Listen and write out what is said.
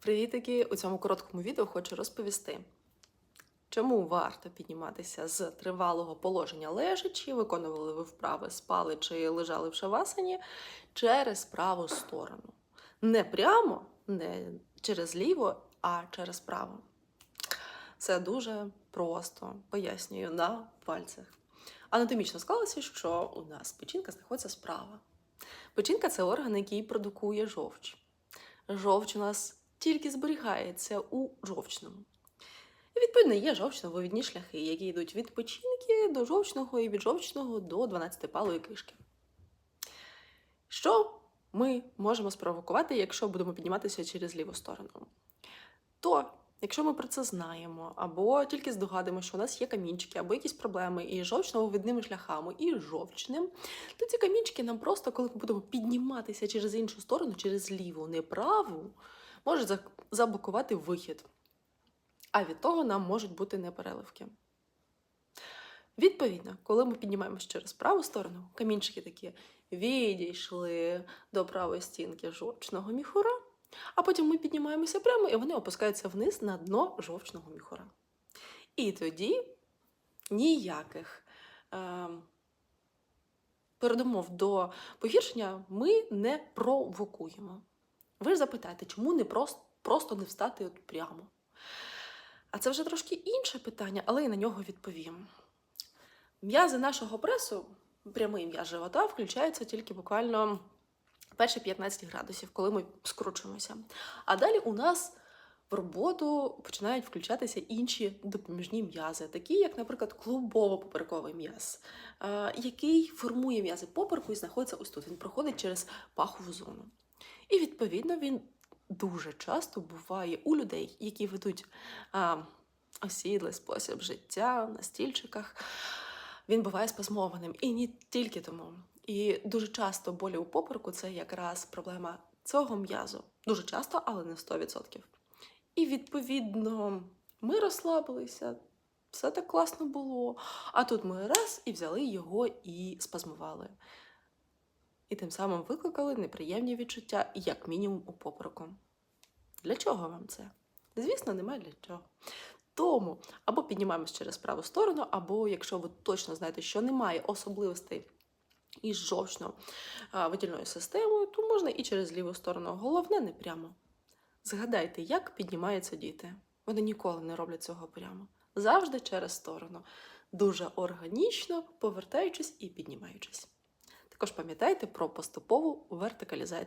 Привітики! У цьому короткому відео хочу розповісти, чому варто підніматися з тривалого положення лежачи, виконували ви вправи, спали чи лежали в шавасані через праву сторону. Не прямо, не через ліво, а через право. Це дуже просто пояснюю на пальцях. Анатомічно склалося, що у нас печінка знаходиться справа. Печінка це орган, який продукує жовч. Жовч у нас тільки зберігається у жовчному. І відповідно є жовчно-вивідні шляхи, які йдуть від печінки до жовчного і від жовчного до 12-палої кишки. Що ми можемо спровокувати, якщо будемо підніматися через ліву сторону? То, якщо ми про це знаємо, або тільки здогадуємо, що у нас є камінчики, або якісь проблеми із жовчно-вивідними шляхами, і жовчним, то ці камінчики нам просто, коли ми будемо підніматися через іншу сторону, через ліву, не праву, можуть заблокувати вихід. А від того нам можуть бути непереливки. Відповідно, коли ми піднімаємося через праву сторону, камінчики такі відійшли до правої стінки жовчного міхура, а потім ми піднімаємося прямо і вони опускаються вниз на дно жовчного міхура. І тоді ніяких е, передумов до погіршення ми не провокуємо. Ви ж запитаєте, чому не просто, просто не встати от прямо? А це вже трошки інше питання, але і на нього відповім. М'язи нашого пресу, прямий м'яз живота, включаються тільки буквально перші 15 градусів, коли ми скручуємося. А далі у нас в роботу починають включатися інші допоміжні м'язи, такі як, наприклад, клубово-поперековий м'яз, який формує м'язи попереку і знаходиться ось тут. Він проходить через пахову зону. І відповідно він дуже часто буває у людей, які ведуть а, осідлий спосіб життя на стільчиках. Він буває спазмованим. І не тільки тому. І дуже часто болі у попереку це якраз проблема цього м'язу. Дуже часто, але не 100%. І відповідно ми розслабилися, все так класно було. А тут ми раз і взяли його і спазмували. І тим самим викликали неприємні відчуття, як мінімум у попереку. Для чого вам це? Звісно, немає для чого. Тому або піднімаємось через праву сторону, або якщо ви точно знаєте, що немає особливостей із жовчно-видільною системою, то можна і через ліву сторону. Головне, не прямо. Згадайте, як піднімаються діти. Вони ніколи не роблять цього прямо. Завжди через сторону. Дуже органічно повертаючись і піднімаючись. Також пам'ятайте про поступову вертикалізацію.